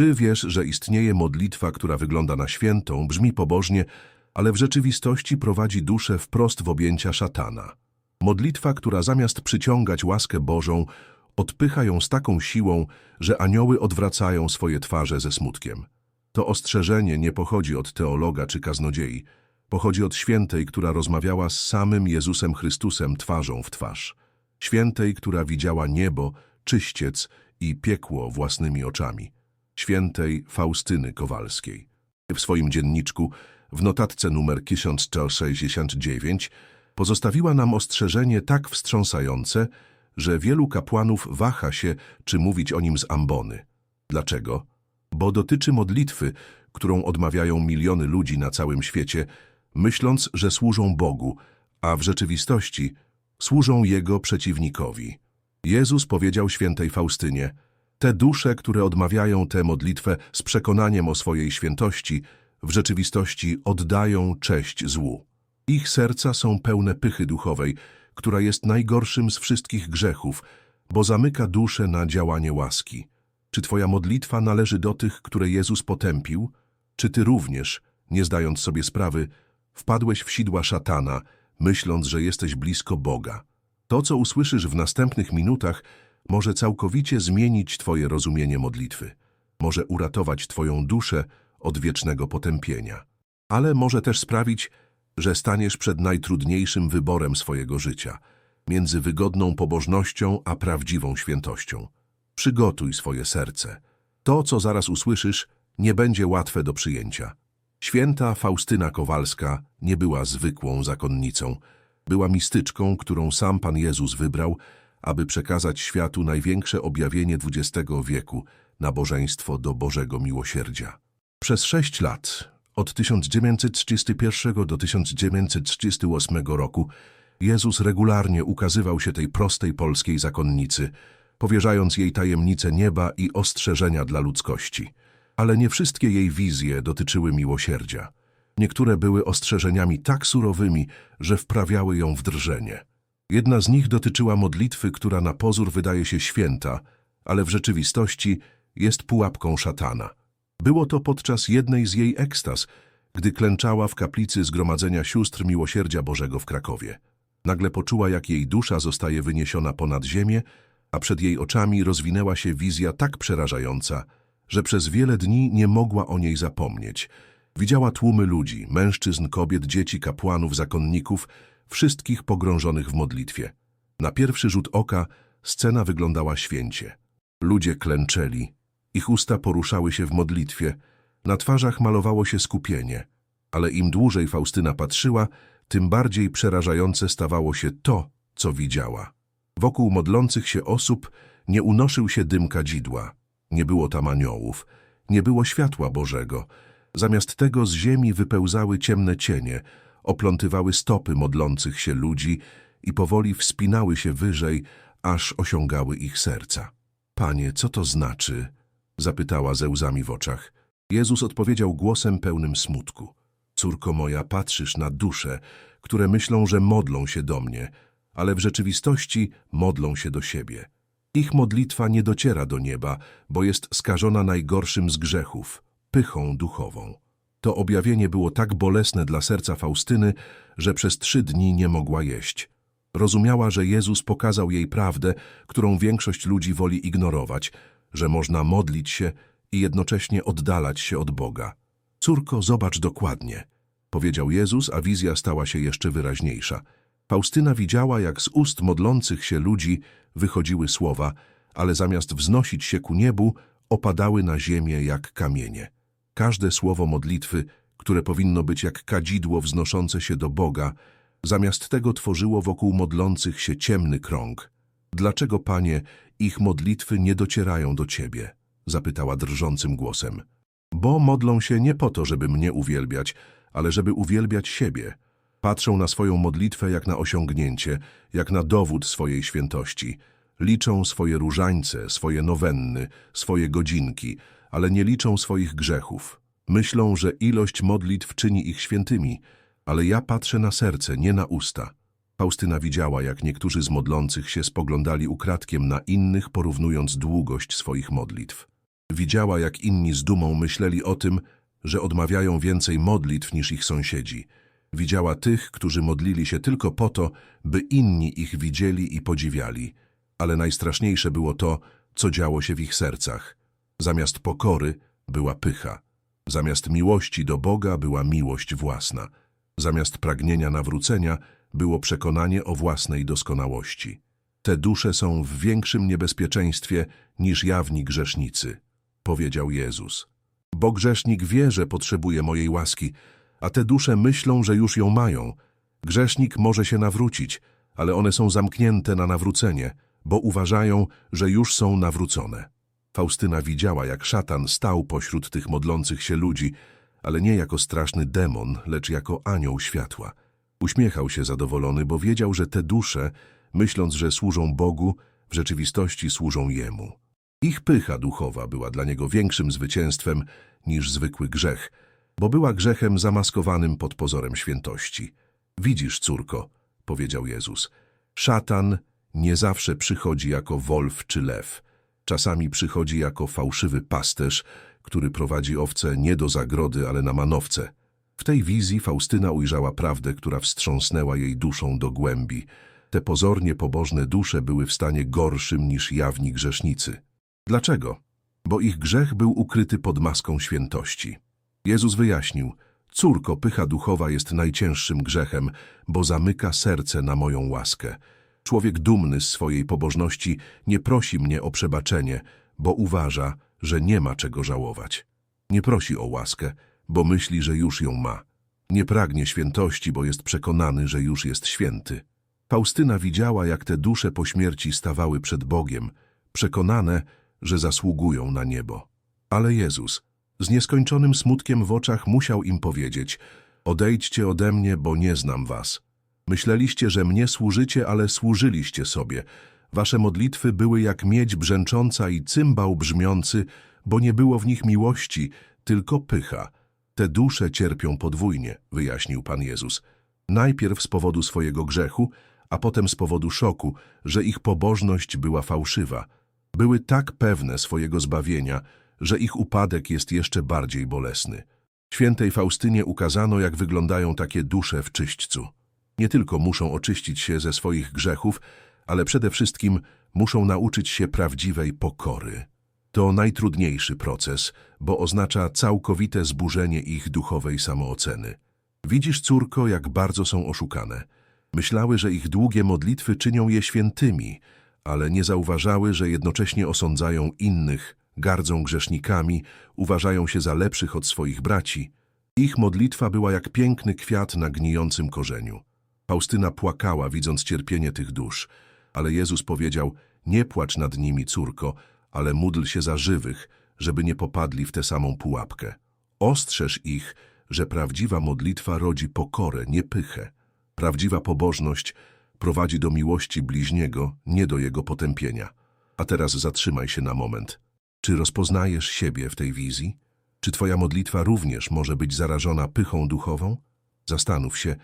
Czy wiesz, że istnieje modlitwa, która wygląda na świętą, brzmi pobożnie, ale w rzeczywistości prowadzi duszę wprost w objęcia szatana? Modlitwa, która zamiast przyciągać łaskę Bożą, odpycha ją z taką siłą, że anioły odwracają swoje twarze ze smutkiem. To ostrzeżenie nie pochodzi od teologa czy kaznodziei, pochodzi od świętej, która rozmawiała z samym Jezusem Chrystusem twarzą w twarz. Świętej, która widziała niebo, czyściec i piekło własnymi oczami. Świętej Faustyny Kowalskiej. W swoim dzienniczku, w notatce numer 1169, pozostawiła nam ostrzeżenie tak wstrząsające, że wielu kapłanów waha się, czy mówić o nim z ambony. Dlaczego? Bo dotyczy modlitwy, którą odmawiają miliony ludzi na całym świecie, myśląc, że służą Bogu, a w rzeczywistości służą Jego przeciwnikowi. Jezus powiedział świętej Faustynie, te dusze, które odmawiają tę modlitwę z przekonaniem o swojej świętości, w rzeczywistości oddają cześć złu. Ich serca są pełne pychy duchowej, która jest najgorszym z wszystkich grzechów, bo zamyka duszę na działanie łaski. Czy twoja modlitwa należy do tych, które Jezus potępił? Czy ty również, nie zdając sobie sprawy, wpadłeś w sidła szatana, myśląc, że jesteś blisko Boga? To, co usłyszysz w następnych minutach, może całkowicie zmienić twoje rozumienie modlitwy. Może uratować twoją duszę od wiecznego potępienia. Ale może też sprawić, że staniesz przed najtrudniejszym wyborem swojego życia, między wygodną pobożnością a prawdziwą świętością. Przygotuj swoje serce. To, co zaraz usłyszysz, nie będzie łatwe do przyjęcia. Święta Faustyna Kowalska nie była zwykłą zakonnicą. Była mistyczką, którą sam Pan Jezus wybrał, aby przekazać światu największe objawienie XX wieku, nabożeństwo do Bożego Miłosierdzia. Przez sześć lat, od 1931 do 1938 roku, Jezus regularnie ukazywał się tej prostej polskiej zakonnicy, powierzając jej tajemnice nieba i ostrzeżenia dla ludzkości. Ale nie wszystkie jej wizje dotyczyły miłosierdzia. Niektóre były ostrzeżeniami tak surowymi, że wprawiały ją w drżenie. Jedna z nich dotyczyła modlitwy, która na pozór wydaje się święta, ale w rzeczywistości jest pułapką szatana. Było to podczas jednej z jej ekstaz, gdy klęczała w kaplicy Zgromadzenia Sióstr Miłosierdzia Bożego w Krakowie. Nagle poczuła, jak jej dusza zostaje wyniesiona ponad ziemię, a przed jej oczami rozwinęła się wizja tak przerażająca, że przez wiele dni nie mogła o niej zapomnieć. Widziała tłumy ludzi, mężczyzn, kobiet, dzieci, kapłanów, zakonników, wszystkich pogrążonych w modlitwie. Na pierwszy rzut oka scena wyglądała święcie. Ludzie klęczeli, ich usta poruszały się w modlitwie, na twarzach malowało się skupienie, ale im dłużej Faustyna patrzyła, tym bardziej przerażające stawało się to, co widziała. Wokół modlących się osób nie unoszył się dym kadzidła, nie było tam aniołów, nie było światła Bożego. Zamiast tego z ziemi wypełzały ciemne cienie, oplątywały stopy modlących się ludzi i powoli wspinały się wyżej, aż osiągały ich serca. Panie, co to znaczy? zapytała ze łzami w oczach. Jezus odpowiedział głosem pełnym smutku. Córko moja, patrzysz na dusze, które myślą, że modlą się do mnie, ale w rzeczywistości modlą się do siebie. Ich modlitwa nie dociera do nieba, bo jest skażona najgorszym z grzechów, pychą duchową. To objawienie było tak bolesne dla serca Faustyny, że przez trzy dni nie mogła jeść. Rozumiała, że Jezus pokazał jej prawdę, którą większość ludzi woli ignorować, że można modlić się i jednocześnie oddalać się od Boga. Córko, zobacz dokładnie, powiedział Jezus, a wizja stała się jeszcze wyraźniejsza. Faustyna widziała, jak z ust modlących się ludzi wychodziły słowa, ale zamiast wznosić się ku niebu, opadały na ziemię jak kamienie. Każde słowo modlitwy, które powinno być jak kadzidło wznoszące się do Boga, zamiast tego tworzyło wokół modlących się ciemny krąg. Dlaczego, Panie, ich modlitwy nie docierają do Ciebie? Zapytała drżącym głosem. Bo modlą się nie po to, żeby mnie uwielbiać, ale żeby uwielbiać siebie. Patrzą na swoją modlitwę jak na osiągnięcie, jak na dowód swojej świętości. Liczą swoje różańce, swoje nowenny, swoje godzinki, ale nie liczą swoich grzechów. Myślą, że ilość modlitw czyni ich świętymi, ale ja patrzę na serce, nie na usta. Faustyna widziała, jak niektórzy z modlących się spoglądali ukradkiem na innych, porównując długość swoich modlitw. Widziała, jak inni z dumą myśleli o tym, że odmawiają więcej modlitw niż ich sąsiedzi. Widziała tych, którzy modlili się tylko po to, by inni ich widzieli i podziwiali. Ale najstraszniejsze było to, co działo się w ich sercach. Zamiast pokory była pycha. Zamiast miłości do Boga była miłość własna. Zamiast pragnienia nawrócenia było przekonanie o własnej doskonałości. Te dusze są w większym niebezpieczeństwie niż jawni grzesznicy, powiedział Jezus. Bo grzesznik wie, że potrzebuje mojej łaski, a te dusze myślą, że już ją mają. Grzesznik może się nawrócić, ale one są zamknięte na nawrócenie, bo uważają, że już są nawrócone. Faustyna widziała, jak szatan stał pośród tych modlących się ludzi, ale nie jako straszny demon, lecz jako anioł światła. Uśmiechał się zadowolony, bo wiedział, że te dusze, myśląc, że służą Bogu, w rzeczywistości służą Jemu. Ich pycha duchowa była dla niego większym zwycięstwem niż zwykły grzech, bo była grzechem zamaskowanym pod pozorem świętości. Widzisz, córko, powiedział Jezus, szatan nie zawsze przychodzi jako wolf czy lew. Czasami przychodzi jako fałszywy pasterz, który prowadzi owce nie do zagrody, ale na manowce. W tej wizji Faustyna ujrzała prawdę, która wstrząsnęła jej duszą do głębi. Te pozornie pobożne dusze były w stanie gorszym niż jawni grzesznicy. Dlaczego? Bo ich grzech był ukryty pod maską świętości. Jezus wyjaśnił, córko, pycha duchowa jest najcięższym grzechem, bo zamyka serce na moją łaskę. Człowiek dumny z swojej pobożności nie prosi mnie o przebaczenie, bo uważa, że nie ma czego żałować. Nie prosi o łaskę, bo myśli, że już ją ma. Nie pragnie świętości, bo jest przekonany, że już jest święty. Faustyna widziała, jak te dusze po śmierci stawały przed Bogiem, przekonane, że zasługują na niebo. Ale Jezus, z nieskończonym smutkiem w oczach, musiał im powiedzieć: Odejdźcie ode mnie, bo nie znam was. Myśleliście, że mnie służycie, ale służyliście sobie. Wasze modlitwy były jak miedź brzęcząca i cymbał brzmiący, bo nie było w nich miłości, tylko pycha. Te dusze cierpią podwójnie, wyjaśnił Pan Jezus. Najpierw z powodu swojego grzechu, a potem z powodu szoku, że ich pobożność była fałszywa. Były tak pewne swojego zbawienia, że ich upadek jest jeszcze bardziej bolesny. Świętej Faustynie ukazano, jak wyglądają takie dusze w czyśćcu. Nie tylko muszą oczyścić się ze swoich grzechów, ale przede wszystkim muszą nauczyć się prawdziwej pokory. To najtrudniejszy proces, bo oznacza całkowite zburzenie ich duchowej samooceny. Widzisz, córko, jak bardzo są oszukane. Myślały, że ich długie modlitwy czynią je świętymi, ale nie zauważały, że jednocześnie osądzają innych, gardzą grzesznikami, uważają się za lepszych od swoich braci. Ich modlitwa była jak piękny kwiat na gnijącym korzeniu. Faustyna płakała, widząc cierpienie tych dusz, ale Jezus powiedział, nie płacz nad nimi, córko, ale módl się za żywych, żeby nie popadli w tę samą pułapkę. Ostrzeż ich, że prawdziwa modlitwa rodzi pokorę, nie pychę. Prawdziwa pobożność prowadzi do miłości bliźniego, nie do jego potępienia. A teraz zatrzymaj się na moment. Czy rozpoznajesz siebie w tej wizji? Czy twoja modlitwa również może być zarażona pychą duchową? Zastanów się,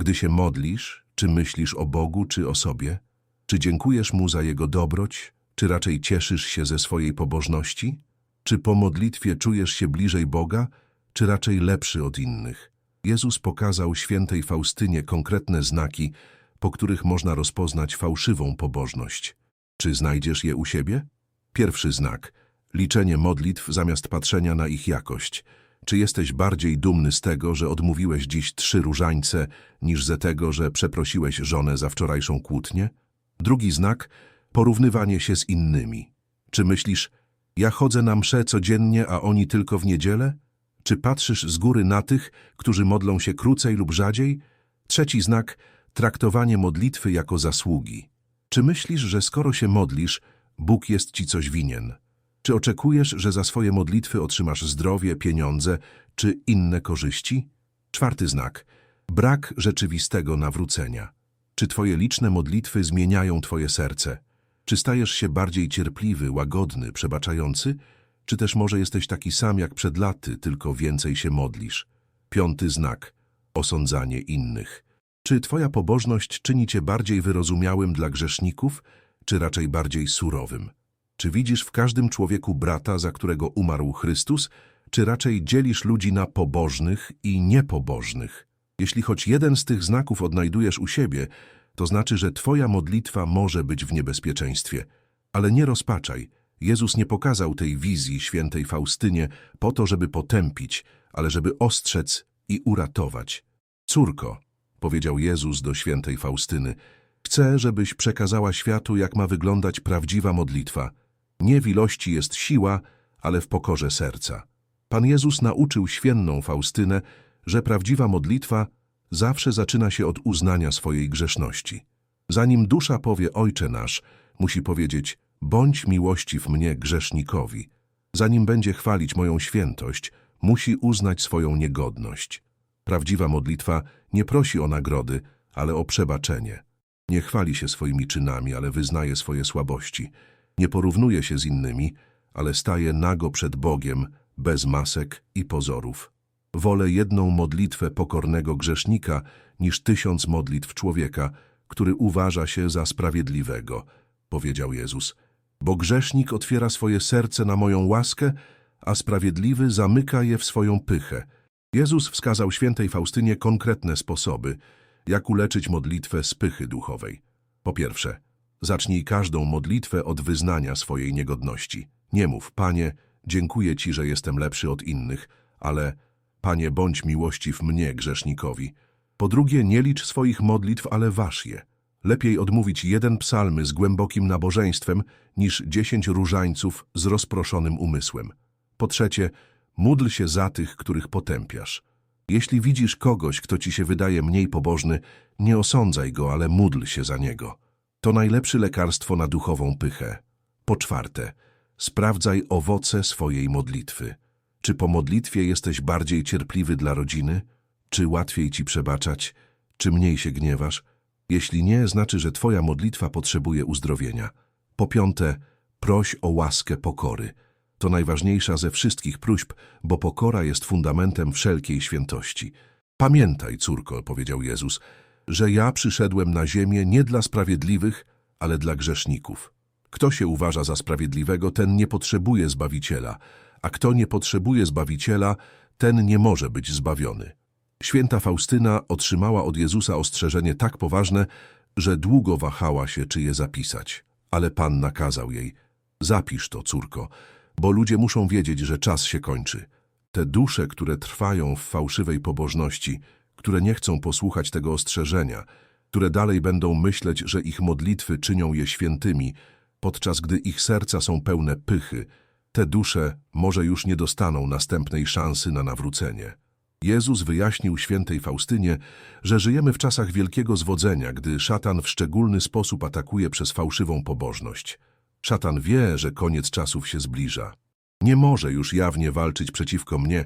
gdy się modlisz, czy myślisz o Bogu, czy o sobie? Czy dziękujesz Mu za Jego dobroć, czy raczej cieszysz się ze swojej pobożności? Czy po modlitwie czujesz się bliżej Boga, czy raczej lepszy od innych? Jezus pokazał świętej Faustynie konkretne znaki, po których można rozpoznać fałszywą pobożność. Czy znajdziesz je u siebie? Pierwszy znak – liczenie modlitw zamiast patrzenia na ich jakość. Czy jesteś bardziej dumny z tego, że odmówiłeś dziś trzy różańce, niż ze tego, że przeprosiłeś żonę za wczorajszą kłótnię? Drugi znak – porównywanie się z innymi. Czy myślisz, ja chodzę na msze codziennie, a oni tylko w niedzielę? Czy patrzysz z góry na tych, którzy modlą się krócej lub rzadziej? Trzeci znak – traktowanie modlitwy jako zasługi. Czy myślisz, że skoro się modlisz, Bóg jest ci coś winien? Czy oczekujesz, że za swoje modlitwy otrzymasz zdrowie, pieniądze czy inne korzyści? Czwarty znak – brak rzeczywistego nawrócenia. Czy twoje liczne modlitwy zmieniają twoje serce? Czy stajesz się bardziej cierpliwy, łagodny, przebaczający? Czy też może jesteś taki sam jak przed laty, tylko więcej się modlisz? Piąty znak – osądzanie innych. Czy twoja pobożność czyni cię bardziej wyrozumiałym dla grzeszników, czy raczej bardziej surowym? Czy widzisz w każdym człowieku brata, za którego umarł Chrystus, czy raczej dzielisz ludzi na pobożnych i niepobożnych? Jeśli choć jeden z tych znaków odnajdujesz u siebie, to znaczy, że twoja modlitwa może być w niebezpieczeństwie. Ale nie rozpaczaj. Jezus nie pokazał tej wizji świętej Faustynie po to, żeby potępić, ale żeby ostrzec i uratować. Córko, powiedział Jezus do świętej Faustyny, chcę, żebyś przekazała światu, jak ma wyglądać prawdziwa modlitwa. Nie w ilości jest siła, ale w pokorze serca. Pan Jezus nauczył świętą Faustynę, że prawdziwa modlitwa zawsze zaczyna się od uznania swojej grzeszności. Zanim dusza powie Ojcze nasz, musi powiedzieć bądź miłościw mnie grzesznikowi. Zanim będzie chwalić moją świętość, musi uznać swoją niegodność. Prawdziwa modlitwa nie prosi o nagrody, ale o przebaczenie. Nie chwali się swoimi czynami, ale wyznaje swoje słabości. Nie porównuje się z innymi, ale staje nago przed Bogiem, bez masek i pozorów. Wolę jedną modlitwę pokornego grzesznika niż tysiąc modlitw człowieka, który uważa się za sprawiedliwego, powiedział Jezus. Bo grzesznik otwiera swoje serce na moją łaskę, a sprawiedliwy zamyka je w swoją pychę. Jezus wskazał świętej Faustynie konkretne sposoby, jak uleczyć modlitwę z pychy duchowej. Po pierwsze, zacznij każdą modlitwę od wyznania swojej niegodności. Nie mów, Panie, dziękuję Ci, że jestem lepszy od innych, ale Panie, bądź miłościw mnie, grzesznikowi. Po drugie, nie licz swoich modlitw, ale waż je. Lepiej odmówić jeden psalmy z głębokim nabożeństwem, niż dziesięć różańców z rozproszonym umysłem. Po trzecie, módl się za tych, których potępiasz. Jeśli widzisz kogoś, kto ci się wydaje mniej pobożny, nie osądzaj go, ale módl się za niego. To najlepsze lekarstwo na duchową pychę. Po czwarte, sprawdzaj owoce swojej modlitwy. Czy po modlitwie jesteś bardziej cierpliwy dla rodziny? Czy łatwiej ci przebaczać? Czy mniej się gniewasz? Jeśli nie, znaczy, że twoja modlitwa potrzebuje uzdrowienia. Po piąte, proś o łaskę pokory. To najważniejsza ze wszystkich próśb, bo pokora jest fundamentem wszelkiej świętości. Pamiętaj, córko, powiedział Jezus, że ja przyszedłem na ziemię nie dla sprawiedliwych, ale dla grzeszników. Kto się uważa za sprawiedliwego, ten nie potrzebuje Zbawiciela, a kto nie potrzebuje Zbawiciela, ten nie może być zbawiony. Święta Faustyna otrzymała od Jezusa ostrzeżenie tak poważne, że długo wahała się, czy je zapisać. Ale Pan nakazał jej, zapisz to, córko, bo ludzie muszą wiedzieć, że czas się kończy. Te dusze, które trwają w fałszywej pobożności, które nie chcą posłuchać tego ostrzeżenia, które dalej będą myśleć, że ich modlitwy czynią je świętymi, podczas gdy ich serca są pełne pychy, te dusze może już nie dostaną następnej szansy na nawrócenie. Jezus wyjaśnił świętej Faustynie, że żyjemy w czasach wielkiego zwodzenia, gdy szatan w szczególny sposób atakuje przez fałszywą pobożność. Szatan wie, że koniec czasów się zbliża. Nie może już jawnie walczyć przeciwko mnie,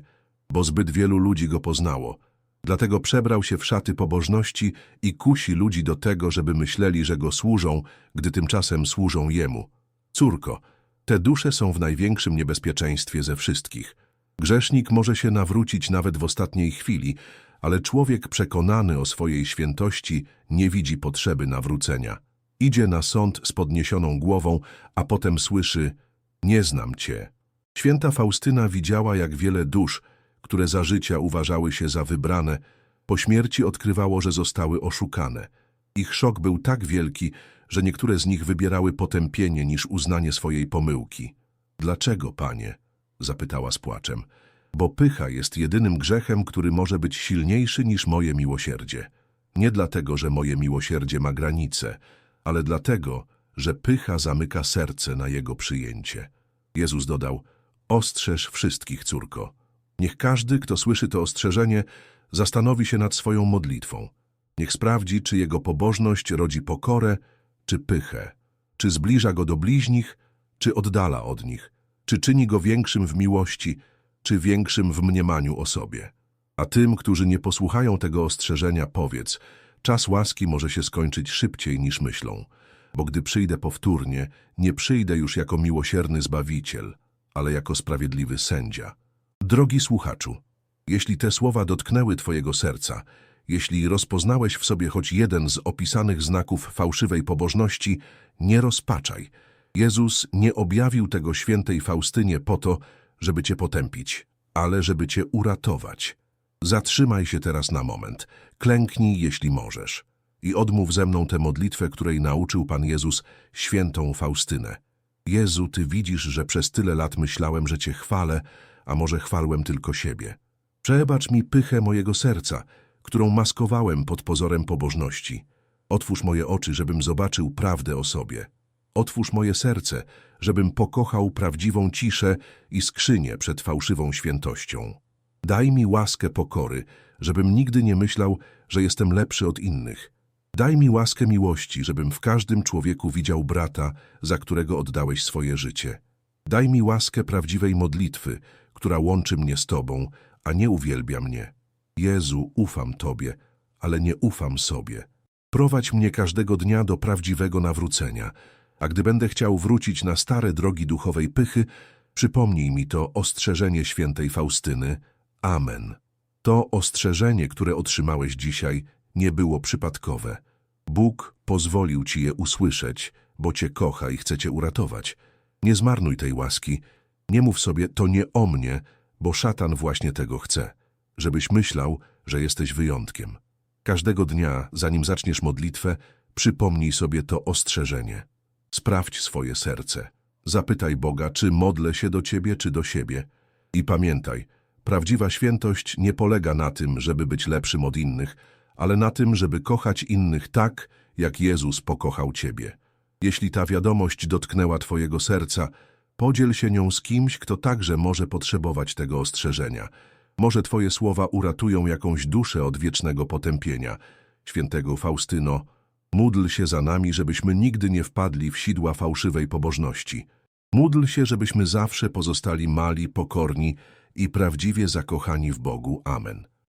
bo zbyt wielu ludzi go poznało. Dlatego przebrał się w szaty pobożności i kusi ludzi do tego, żeby myśleli, że go służą, gdy tymczasem służą jemu. Córko, te dusze są w największym niebezpieczeństwie ze wszystkich. Grzesznik może się nawrócić nawet w ostatniej chwili, ale człowiek przekonany o swojej świętości nie widzi potrzeby nawrócenia. Idzie na sąd z podniesioną głową, a potem słyszy Nie znam cię. Święta Faustyna widziała, jak wiele dusz, które za życia uważały się za wybrane, po śmierci odkrywało, że zostały oszukane. Ich szok był tak wielki, że niektóre z nich wybierały potępienie niż uznanie swojej pomyłki. Dlaczego, panie? zapytała z płaczem. Bo pycha jest jedynym grzechem, który może być silniejszy niż moje miłosierdzie. Nie dlatego, że moje miłosierdzie ma granice, ale dlatego, że pycha zamyka serce na jego przyjęcie. Jezus dodał, ostrzeż wszystkich, córko. Niech każdy, kto słyszy to ostrzeżenie, zastanowi się nad swoją modlitwą. Niech sprawdzi, czy jego pobożność rodzi pokorę, czy pychę, czy zbliża go do bliźnich, czy oddala od nich, czy czyni go większym w miłości, czy większym w mniemaniu o sobie. A tym, którzy nie posłuchają tego ostrzeżenia, powiedz, czas łaski może się skończyć szybciej niż myślą, bo gdy przyjdę powtórnie, nie przyjdę już jako miłosierny Zbawiciel, ale jako sprawiedliwy sędzia. Drogi słuchaczu, jeśli te słowa dotknęły Twojego serca, jeśli rozpoznałeś w sobie choć jeden z opisanych znaków fałszywej pobożności, nie rozpaczaj. Jezus nie objawił tego świętej Faustynie po to, żeby cię potępić, ale żeby cię uratować. Zatrzymaj się teraz na moment, klęknij, jeśli możesz i odmów ze mną tę modlitwę, której nauczył Pan Jezus świętą Faustynę. Jezu, Ty widzisz, że przez tyle lat myślałem, że Cię chwalę, a może chwalłem tylko siebie. Przebacz mi pychę mojego serca, którą maskowałem pod pozorem pobożności. Otwórz moje oczy, żebym zobaczył prawdę o sobie. Otwórz moje serce, żebym pokochał prawdziwą ciszę i skrzynię przed fałszywą świętością. Daj mi łaskę pokory, żebym nigdy nie myślał, że jestem lepszy od innych. Daj mi łaskę miłości, żebym w każdym człowieku widział brata, za którego oddałeś swoje życie. Daj mi łaskę prawdziwej modlitwy, która łączy mnie z Tobą, a nie uwielbia mnie. Jezu, ufam Tobie, ale nie ufam sobie. Prowadź mnie każdego dnia do prawdziwego nawrócenia, a gdy będę chciał wrócić na stare drogi duchowej pychy, przypomnij mi to ostrzeżenie świętej Faustyny. Amen. To ostrzeżenie, które otrzymałeś dzisiaj, nie było przypadkowe. Bóg pozwolił ci je usłyszeć, bo cię kocha i chce cię uratować. Nie zmarnuj tej łaski. Nie mów sobie, to nie o mnie, bo szatan właśnie tego chce, żebyś myślał, że jesteś wyjątkiem. Każdego dnia, zanim zaczniesz modlitwę, przypomnij sobie to ostrzeżenie. Sprawdź swoje serce. Zapytaj Boga, czy modlę się do Ciebie, czy do siebie. I pamiętaj, prawdziwa świętość nie polega na tym, żeby być lepszym od innych, ale na tym, żeby kochać innych tak, jak Jezus pokochał Ciebie. Jeśli ta wiadomość dotknęła Twojego serca, podziel się nią z kimś, kto także może potrzebować tego ostrzeżenia. Może Twoje słowa uratują jakąś duszę od wiecznego potępienia. Świętego Faustyno, módl się za nami, żebyśmy nigdy nie wpadli w sidła fałszywej pobożności. Módl się, żebyśmy zawsze pozostali mali, pokorni i prawdziwie zakochani w Bogu. Amen.